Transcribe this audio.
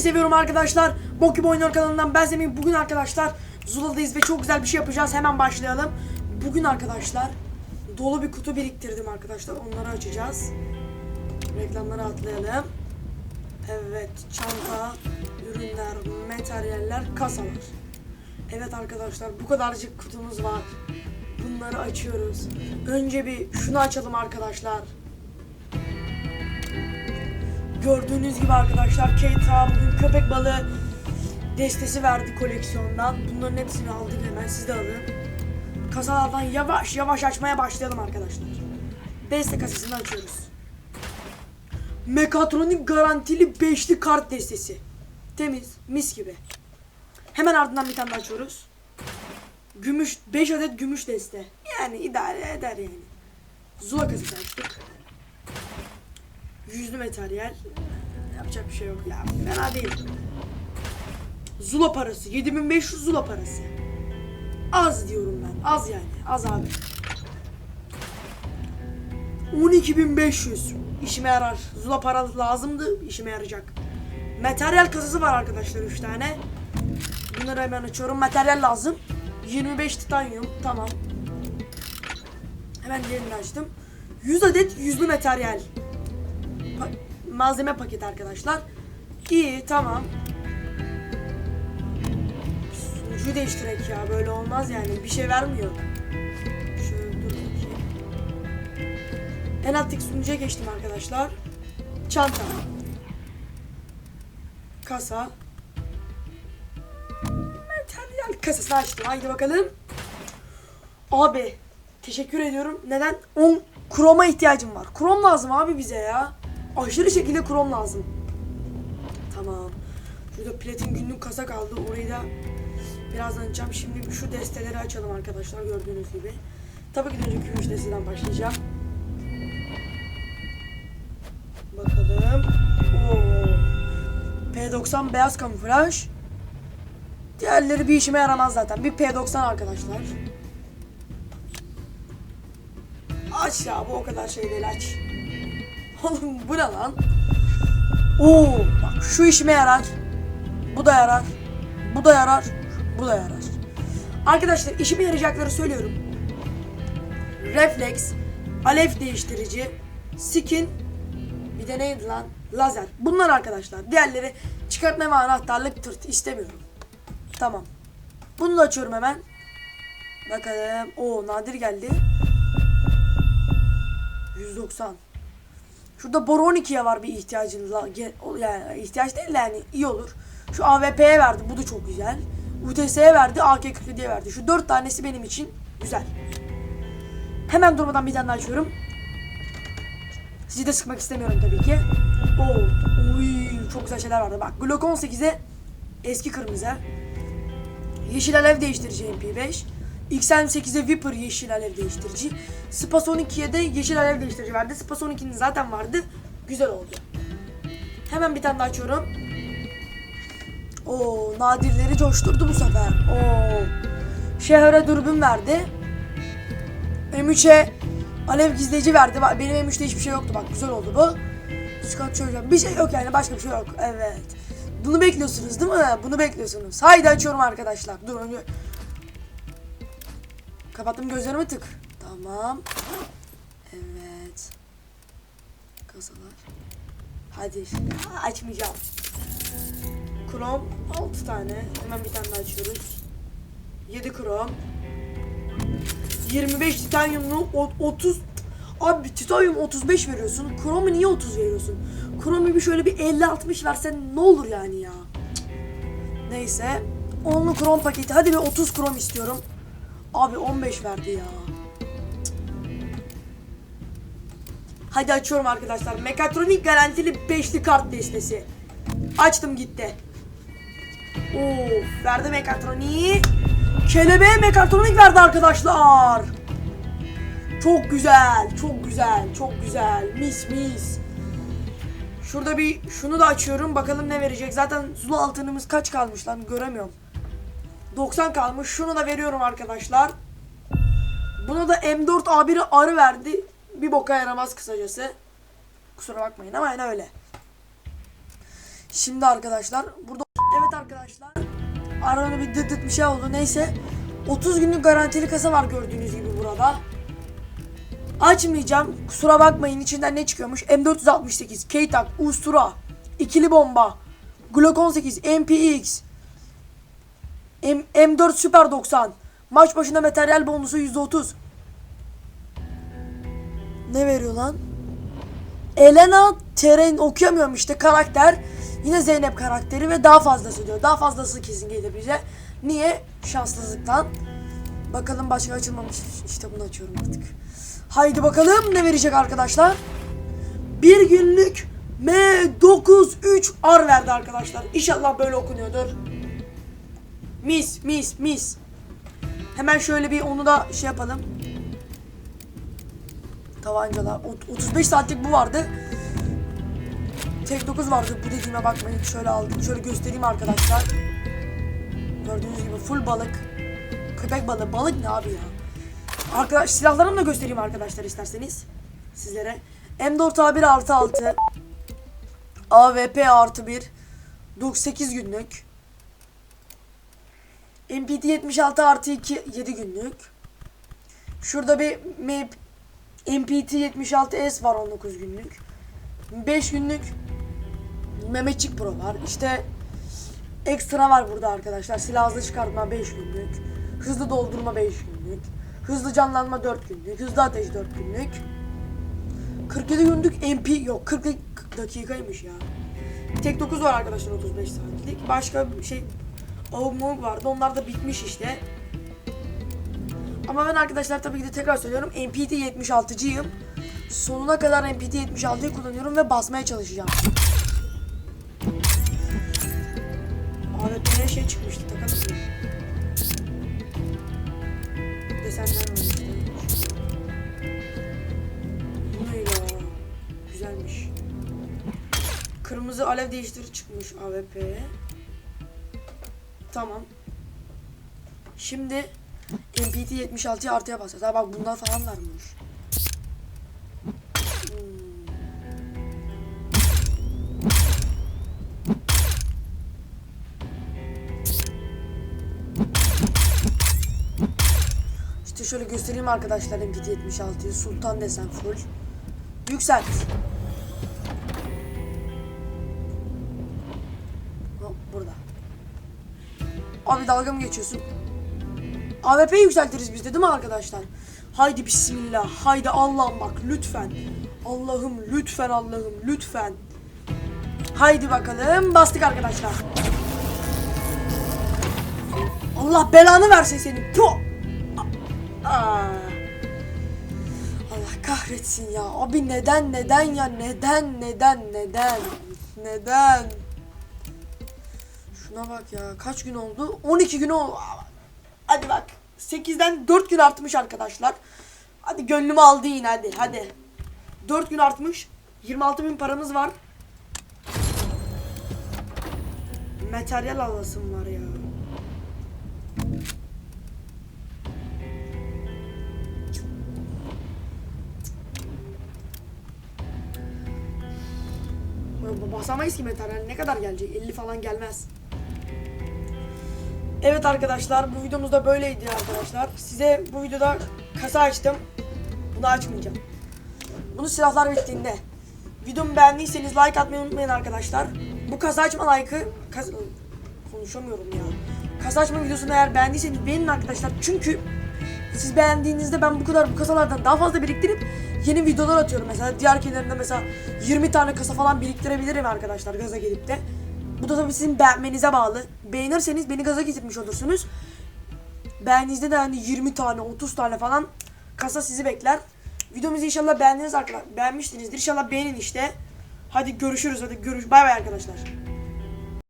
Seviyorum arkadaşlar. Bok gibi kanalından ben Semih. Bugün arkadaşlar Zula'dayız ve çok güzel bir şey yapacağız. Hemen başlayalım. Bugün arkadaşlar dolu bir kutu biriktirdim arkadaşlar. Onları açacağız. Reklamları atlayalım. Evet, çanta, ürünler, materyaller, kasalar. Evet arkadaşlar bu kadarcık kutumuz var. Bunları açıyoruz. Önce bir şunu açalım arkadaşlar. Gördüğünüz gibi arkadaşlar Keita bugün köpek balığı destesi verdi koleksiyondan. Bunların hepsini aldık hemen siz de alın. Kasalardan yavaş yavaş açmaya başlayalım arkadaşlar. Deste kasasını açıyoruz. Mekatronik garantili beşli kart destesi. Temiz, mis gibi. Hemen ardından bir tane daha açıyoruz. Gümüş, 5 adet gümüş deste. Yani idare eder yani. Zula kasası açtık. Yüzlü materyal. Yapacak bir şey yok ya. Fena değil. Zula parası. 7500 Zula parası. Az diyorum ben. Az yani. Az abi. 12500. İşime yarar. Zula para lazımdı. işime yarayacak. Materyal kasası var arkadaşlar 3 tane. Bunları hemen açıyorum. Materyal lazım. 25 titanyum. Tamam. Hemen diğerini açtım. 100 adet yüzlü materyal. Pa- malzeme paketi arkadaşlar. İyi tamam. Sunucuyu değiştirek ya böyle olmaz yani bir şey vermiyor. Şöyle dur bakayım. En alttaki sunucuya geçtim arkadaşlar. Çanta. Kasa. Materyal kasasını açtım. Haydi bakalım. Abi teşekkür ediyorum. Neden? 10 kroma ihtiyacım var. Krom lazım abi bize ya. Aşırı şekilde krom lazım. Tamam. Şurada platin günlük kasa kaldı. Orayı da birazdan açacağım. Şimdi şu desteleri açalım arkadaşlar gördüğünüz gibi. Tabii ki önce gümüş desteden başlayacağım. Bakalım. Oo. P90 beyaz kamuflaj. Diğerleri bir işime yaramaz zaten. Bir P90 arkadaşlar. Aç ya bu o kadar şey değil aç. Oğlum bu ne lan? Oo bak şu işime yarar. Bu da yarar. Bu da yarar. Bu da yarar. Arkadaşlar işime yarayacakları söylüyorum. Reflex, alev değiştirici, skin, bir de neydi lan? Lazer. Bunlar arkadaşlar. Diğerleri çıkartma ve anahtarlık tırt istemiyorum. Tamam. Bunu da açıyorum hemen. Bakalım. O nadir geldi. 190. Şurada boru 12'ye var bir ihtiyacın. Yani ihtiyaç değil de yani iyi olur. Şu AWP'ye verdi. Bu da çok güzel. UTS'ye verdi. AK-47'ye verdi. Şu 4 tanesi benim için güzel. Hemen durmadan bir tane açıyorum. Sizi de sıkmak istemiyorum tabii ki. Oo, uy, çok güzel şeyler vardı. Bak Glock 18'e eski kırmızı. Yeşil alev değiştirici MP5. XM8'e Viper yeşil alev değiştirici. Spas 12'ye de yeşil alev değiştirici verdi. Spas 12'nin zaten vardı. Güzel oldu. Hemen bir tane daha açıyorum. Oo, nadirleri coşturdu bu sefer. Oo. Şehre dürbün verdi. M3'e alev gizleyici verdi. Benim M3'te hiçbir şey yoktu. Bak güzel oldu bu. Scott şöyle bir şey yok yani başka bir şey yok. Evet. Bunu bekliyorsunuz değil mi? Bunu bekliyorsunuz. Haydi açıyorum arkadaşlar. Dur önce. Kapattım gözlerimi tık. Tamam. Evet. Kasalar. Hadi. Aa, açmayacağım. Krom 6 tane. Hemen bir tane daha açıyoruz. 7 krom. 25 titanyumlu o- 30 Abi titanyum 35 veriyorsun. Kromu niye 30 veriyorsun? Kromu bir şöyle bir 50-60 versen ne olur yani ya? Neyse. 10'lu krom paketi. Hadi bir 30 krom istiyorum. Abi 15 verdi ya. Hadi açıyorum arkadaşlar. Mekatronik garantili 5'li kart destesi. Açtım gitti. Of verdi mekatroniği. Kelebeğe mekatronik verdi arkadaşlar. Çok güzel, çok güzel, çok güzel. Mis mis. Şurada bir şunu da açıyorum. Bakalım ne verecek. Zaten Zula altınımız kaç kalmış lan göremiyorum. 90 kalmış. Şunu da veriyorum arkadaşlar. Buna da M4 A1'i arı verdi. Bir boka yaramaz kısacası. Kusura bakmayın ama yani öyle. Şimdi arkadaşlar burada evet arkadaşlar arada bir dıt dıt bir şey oldu neyse 30 günlük garantili kasa var gördüğünüz gibi burada. Açmayacağım. Kusura bakmayın içinden ne çıkıyormuş. M468, K-Tak, Ustura, ikili bomba, Glock 18, MPX, M- M4 Super 90. Maç başına materyal bonusu %30. Ne veriyor lan? Elena Teren okuyamıyorum işte karakter. Yine Zeynep karakteri ve daha fazlası diyor. Daha fazlası kesin gelir bize. Niye? Şanssızlıktan. Bakalım başka açılmamış. İşte bunu açıyorum artık. Haydi bakalım ne verecek arkadaşlar. Bir günlük M93R verdi arkadaşlar. İnşallah böyle okunuyordur. Mis mis mis. Hemen şöyle bir onu da şey yapalım. Tabancalar. Ot- 35 saatlik bu vardı. Tek 9 vardı. Bu dediğime bakmayın. Şöyle aldım. Şöyle göstereyim arkadaşlar. Gördüğünüz gibi full balık. Köpek balığı. Balık ne abi ya? Arkadaş silahlarımı da göstereyim arkadaşlar isterseniz. Sizlere. M4A1 artı 6. AWP artı 1. 98 günlük. MPT 76 artı 2 7 günlük. Şurada bir map MPT 76S var 19 günlük. 5 günlük Mehmetçik Pro var. İşte ekstra var burada arkadaşlar. Silah hızlı çıkartma 5 günlük. Hızlı doldurma 5 günlük. Hızlı canlanma 4 günlük. Hızlı ateş 4 günlük. 47 günlük MP yok 40 dakikaymış ya. Tek 9 var arkadaşlar 35 saatlik. Başka şey Avuk mavuk vardı. Onlar da bitmiş işte. Ama ben arkadaşlar tabii ki de tekrar söylüyorum. MPT 76'cıyım. Sonuna kadar MPT 76'yı kullanıyorum ve basmaya çalışacağım. AWP'ye şey çıkmıştı takalım? Desenler işte. Bu ne ya? Güzelmiş. Kırmızı alev değiştirici çıkmış AWP'ye. Tamam. Şimdi MPT 76'yı artıya basacağız. Ha bak bundan falan varmış. Hmm. İşte şöyle göstereyim arkadaşlar MPT 76'yı. Sultan desen full. Yükselt. Burada. Abi dalga mı geçiyorsun? AWP yükseltiriz biz de değil mi arkadaşlar? Haydi bismillah. Haydi Allah'ım bak lütfen. Allah'ım lütfen Allah'ım lütfen. Haydi bakalım bastık arkadaşlar. Allah belanı versin senin. Puh! Allah kahretsin ya. Abi neden neden ya neden neden neden neden? Şuna bak ya kaç gün oldu? 12 gün oldu. Hadi bak. 8'den 4 gün artmış arkadaşlar. Hadi gönlümü aldı yine hadi hadi. 4 gün artmış. 26 bin paramız var. Materyal alasım var ya. Basamayız ki materyal ne kadar gelecek? 50 falan gelmez. Evet arkadaşlar bu videomuz da böyleydi arkadaşlar. Size bu videoda kasa açtım. Bunu açmayacağım. Bunu silahlar bittiğinde. Videomu beğendiyseniz like atmayı unutmayın arkadaşlar. Bu kasa açma like'ı kas konuşamıyorum ya. Kasa açma videosunu eğer beğendiyseniz beğenin arkadaşlar. Çünkü siz beğendiğinizde ben bu kadar bu kasalardan daha fazla biriktirip yeni videolar atıyorum. Mesela diğer kenarında mesela 20 tane kasa falan biriktirebilirim arkadaşlar gaza gelip de. Bu da tabii sizin beğenmenize bağlı. Beğenirseniz beni gaza getirmiş olursunuz. Beğendiğinizde de hani 20 tane 30 tane falan kasa sizi bekler. Videomuzu inşallah beğendiniz arkadaşlar. Beğenmişsinizdir. İnşallah beğenin işte. Hadi görüşürüz. Hadi görüş. Bay bay arkadaşlar.